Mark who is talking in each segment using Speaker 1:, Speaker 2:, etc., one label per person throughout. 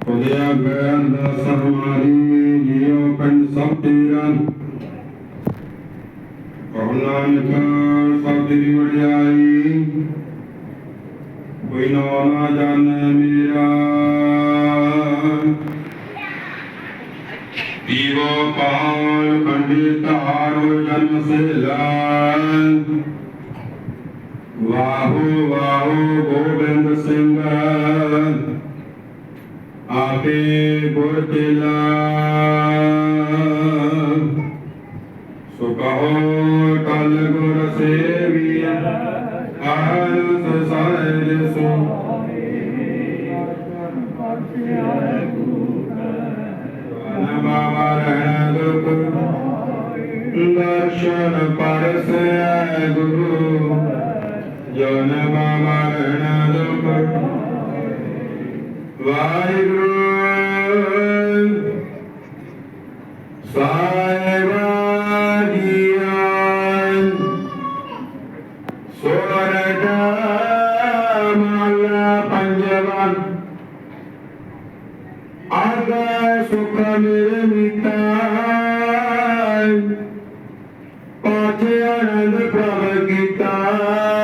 Speaker 1: ਖੁਦਿਆ ban ਦਾ ਸਰਮਾਰੀ ਜਿਉ ਪਿੰਡ ਸਭ ਤੇਰਾ ਕਹੋ ਨਾਨਕ ਸਭ ਤੇਰੀ ਵਡਿਆਈ ਕੋਈ ਨਾ ਨਾ ਜਾਣੈ ਮੇਰਾ। ਪੀਵੋ ਪਾਲ ਕੰਡੀ ਧਾਰੋ ਜਨਮ ਸੇ ਲਾਲ ਵਾਹੋ ਵਾਹੋ ਗੋਬਿੰਦ ਆਪੇ ਗੁਰ ਤੇਲਾ। ਸੋ ਕਹੋ ਕਲ ਗੁਰ ਸੇਵੀਆ ਆਲ ਸਸਾਇ ਸੋ ਦਰਸ਼ਨ ਪਰਸੈ ਗੁਰੂ। ਜਨ ਮਾਮਾ ਰਹਿਣ ਦੁਖ ਵਾਹਿਗੁਰੂ ਸਾਹਿਬਾ ਜੀਆਨ ਸੋਰਠ ਮਹਲਾ ਪੰਜਵਾ ਆਗਾ ਸੁਖ ਮੇਰੇ ਮੀਤਾ ਪਾਛੇ ਆਨੰਦ ਪ੍ਰਭ ਕੀਤਾ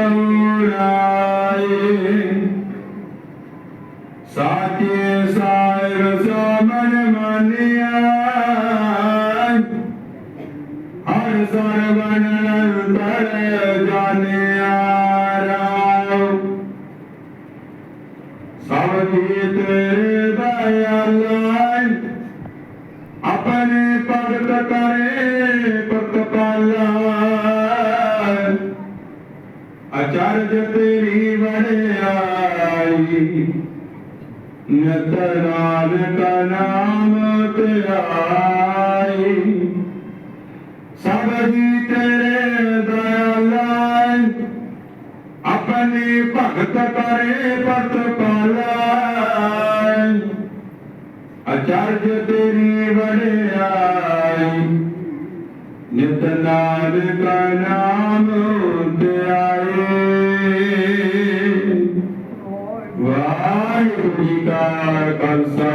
Speaker 1: ਸਾਚੇ ਸਾਹਿਬ ਸੋ ਮਨ ਮਾਨਿਆ ਹਰ ਸਰਵਨ ਅੰਤਰ ਜਾਣਿਆ ਰਾਮ ਸਭ ਜੀ ਤੇਰੇ ਦਇਆਲ ਆਪਣੇ ਭਗਤ ਕਰੇ ਪਤ ਪਾਲਾ ਅਚਰਜ ਤੇਰੀ ਵਡਿਆਈ नतराल का नाम तेरा सबजी तेरे दयालाय अपने भक्त करे पत पालाय अचार्य तेरी बड़े आय नित नाल का नाम ਖਾਲਸਾ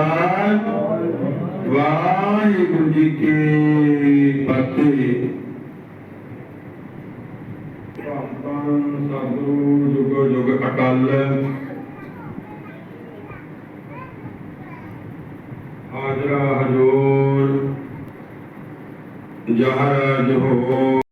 Speaker 1: ਵਾਹਿਗੁਰੂ ਜੀ ਕੀ ਫਤਿਹ। ਧੰਨ ਸਤਿਗੁਰੂ ਜੁਗ ਜੁਗ ਅਕਾਲ ਹਾਜ਼ਰਾ ਹਜੂਰ ਜਹਰ ਜਹੋ